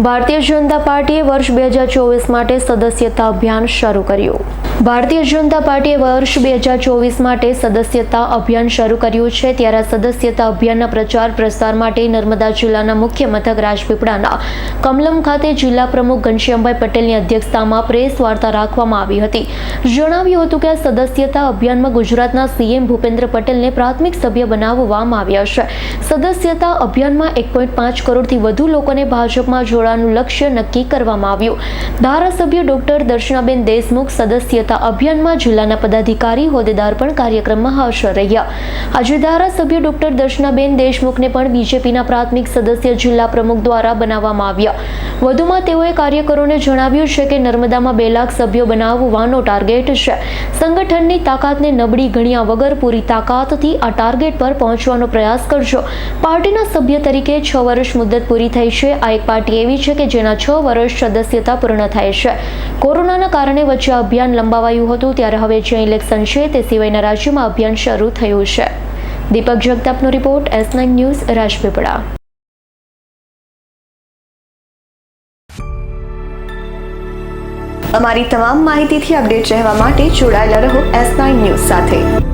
ભારતીય જનતા પાર્ટીએ વર્ષ બે હજાર ચોવીસ માટે સદસ્યતા અભિયાન શરૂ કર્યું. ભારતીય જનતા પાર્ટીએ વર્ષ બે હજાર ચોવીસ માટે સદસ્યતા અભિયાન શરૂ કર્યું છે. ત્યારે આ સદસ્યતા અભિયાનના પ્રચાર પ્રસાર માટે નર્મદા જિલ્લાના મુખ્ય મથક રાજપીપળાના કમલમ ખાતે જિલ્લા પ્રમુખ ઘનશ્યામભાઈ પટેલની અધ્યક્ષતામાં પ્રેસ વાર્તા રાખવામાં આવી હતી. જણાવ્યું હતું કે આ સદસ્યતા અભિયાનમાં ગુજરાતના સીએમ ભૂપેન્દ્ર પટેલને પ્રાથમિક સભ્ય બનાવવામાં આવ્યા છે. સદસ્યતા અભિયાનમાં એક પોઈન્ટ પાંચ કરોડથી વધુ લોકોને ભાજપમાં જોડાવાનું લક્ષ્ય નક્કી કરવામાં આવ્યું. ધારાસભ્ય ડોક્ટર દર્શનાબેન દેશમુખ સદસ્યતા અભિયાનમાં જિલ્લાના પદાધિકારી, હોદ્દેદાર પણ કાર્યક્રમમાં હાજર રહ્યા. આજે ધારાસભ્ય ડોક્ટર દર્શનાબેન દેશમુખને પણ બીજેપીના પ્રાથમિક સદસ્ય જિલ્લા પ્રમુખ દ્વારા બનાવવામાં આવ્યા. વધુમાં તેઓએ કાર્યકરોને જણાવ્યું છે કે નર્મદામાં બે લાખ સભ્યો બનાવવાનો ટાર્ગેટ છે. સંગઠનની તાકાતને નબળી ગણ્યા વગર પૂરી તાકાતથી આ ટાર્ગેટ પર પહોંચવાનો પ્રયાસ કરજો. પાર્ટીના સભ્ય તરીકે છ વર્ષ મુદત પૂરી થઈ છે. આ એક પાર્ટી એવી છે કે જેના છ વર્ષ સદસ્યતા પૂર્ણ થાય છે. કોરોનાના કારણે વચ્ચે અભિયાન અભિયાન લંબાવાયું હતું ત્યારે હવે જ્યાં ઇલેક્શન છે તે સિવાયના રાજ્યોમાં અભિયાન શરૂ થયું છે. Deepak જગતાપનો report, S nine news, Rajpipla. અમારી તમામ માહિતીથી અપડેટ રહેવા માટે જોડાયેલા રહો એસ નાઇન ન્યૂઝ સાથે.